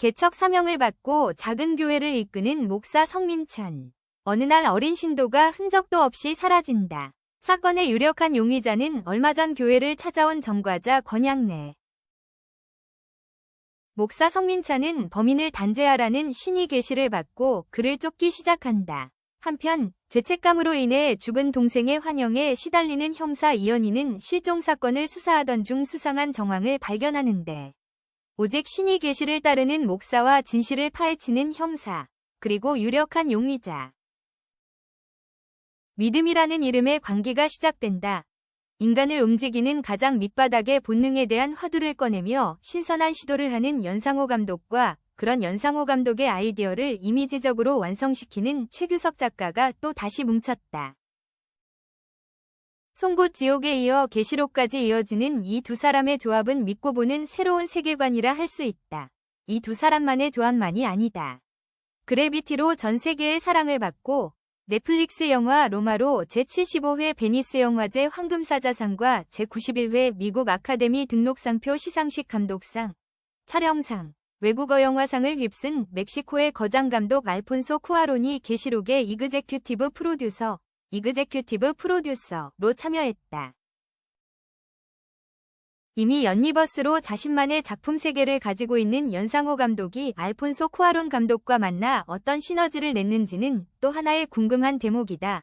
개척 사명을 받고 작은 교회를 이끄는 목사 성민찬. 어느 날 어린 신도가 흔적도 없이 사라진다. 사건의 유력한 용의자는 얼마 전 교회를 찾아온 전과자 권양래. 목사 성민찬은 범인을 단죄하라는 신의 계시를 받고 그를 쫓기 시작한다. 한편 죄책감으로 인해 죽은 동생의 환영에 시달리는 형사 이현희는 실종 사건을 수사하던 중 수상한 정황을 발견하는데 오직 신의 계시를 따르는 목사와 진실을 파헤치는 형사 그리고 유력한 용의자 믿음이라는 이름의 관계가 시작된다. 인간을 움직이는 가장 밑바닥의 본능에 대한 화두를 꺼내며 신선한 시도를 하는 연상호 감독과 그런 연상호 감독의 아이디어를 이미지적으로 완성시키는 최규석 작가가 또 다시 뭉쳤다. 송곳 지옥에 이어 계시록까지 이어지는 이 두 사람의 조합은 믿고 보는 새로운 세계관이라 할 수 있다. 이 두 사람만의 조합만이 아니다. 그래비티로 전 세계의 사랑을 받고 넷플릭스 영화 로마로 제75회 베니스 영화제 황금사자상과 제91회 미국 아카데미 등록상표 시상식 감독상, 촬영상, 외국어 영화상을 휩쓴 멕시코의 거장감독 알폰소 쿠아론이 계시록의 이그제큐티브 프로듀서, 이그제큐티브 프로듀서로 참여했다. 이미 연니버스로 자신만의 작품 세계를 가지고 있는 연상호 감독이 알폰소 쿠아론 감독과 만나 어떤 시너지를 냈는지는 또 하나의 궁금한 대목이다.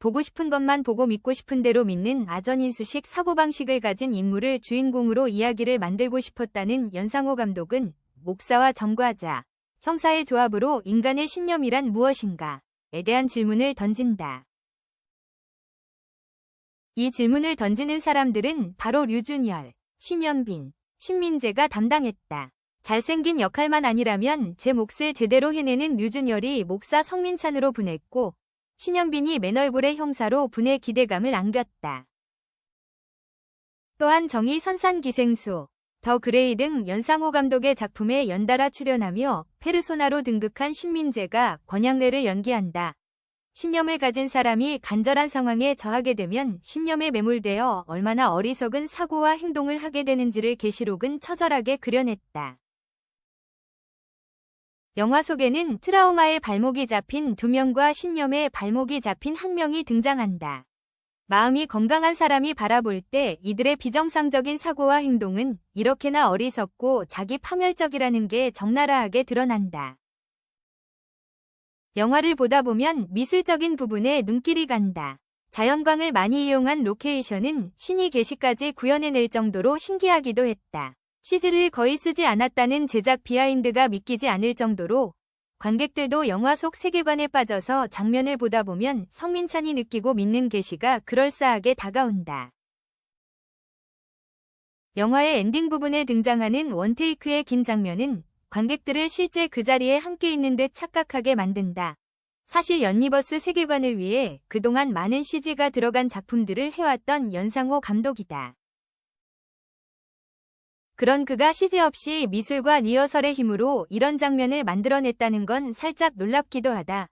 보고 싶은 것만 보고 믿고 싶은 대로 믿는 아전인수식 사고방식을 가진 인물을 주인공으로 이야기를 만들고 싶었다는 연상호 감독은 목사와 전과자, 형사의 조합으로 인간의 신념이란 무엇인가? 에 대한 질문을 던진다. 이 질문을 던지는 사람들은 바로 류준열, 신현빈, 신민재가 담당했다. 잘생긴 역할만 아니라면 제 몫을 제대로 해내는 류준열이 목사 성민찬으로 분했고 신현빈이 맨얼굴의 형사로 분의 기대감을 안겼다. 또한 정의 선산기생수, 더 그레이 등 연상호 감독의 작품에 연달아 출연하며 페르소나로 등극한 신민재가 권양래를 연기한다. 신념을 가진 사람이 간절한 상황에 처하게 되면 신념에 매몰되어 얼마나 어리석은 사고와 행동을 하게 되는지를 계시록은 처절하게 그려냈다. 영화 속에는 트라우마의 발목이 잡힌 두 명과 신념의 발목이 잡힌 한 명이 등장한다. 마음이 건강한 사람이 바라볼 때 이들의 비정상적인 사고와 행동은 이렇게나 어리석고 자기 파멸적이라는 게 적나라하게 드러난다. 영화를 보다 보면 미술적인 부분에 눈길이 간다. 자연광을 많이 이용한 로케이션은 신이 계시까지 구현해낼 정도로 신기하기도 했다. CG를 거의 쓰지 않았다는 제작 비하인드가 믿기지 않을 정도로 관객들도 영화 속 세계관에 빠져서 장면을 보다 보면 성민찬이 느끼고 믿는 계시가 그럴싸하게 다가온다. 영화의 엔딩 부분에 등장하는 원테이크의 긴 장면은 관객들을 실제 그 자리에 함께 있는 듯 착각하게 만든다. 사실 연니버스 세계관을 위해 그동안 많은 CG가 들어간 작품들을 해왔던 연상호 감독이다. 그런 그가 CG 없이 미술과 리허설의 힘으로 이런 장면을 만들어냈다는 건 살짝 놀랍기도 하다.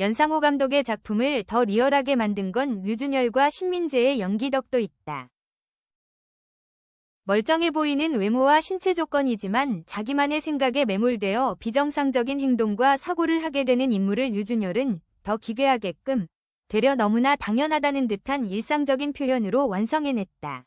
연상호 감독의 작품을 더 리얼하게 만든 건 류준열과 신민재의 연기 덕도 있다. 멀쩡해 보이는 외모와 신체 조건이지만 자기만의 생각에 매몰되어 비정상적인 행동과 사고를 하게 되는 인물을 유준열은 더 기괴하게끔 되려 너무나 당연하다는 듯한 일상적인 표현으로 완성해냈다.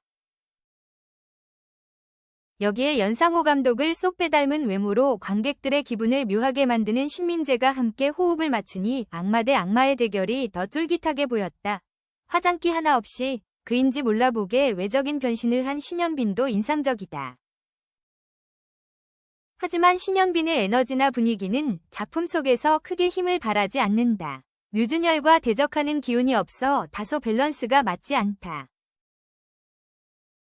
여기에 연상호 감독을 쏙 빼닮은 외모로 관객들의 기분을 묘하게 만드는 신민재가 함께 호흡을 맞추니 악마 대 악마의 대결이 더 쫄깃하게 보였다. 화장기 하나 없이 그인지 몰라보게 외적인 변신을 한 신현빈도 인상적이다. 하지만 신현빈의 에너지나 분위기는 작품 속에서 크게 힘을 발하지 않는다. 류준열과 대적하는 기운이 없어 다소 밸런스가 맞지 않다.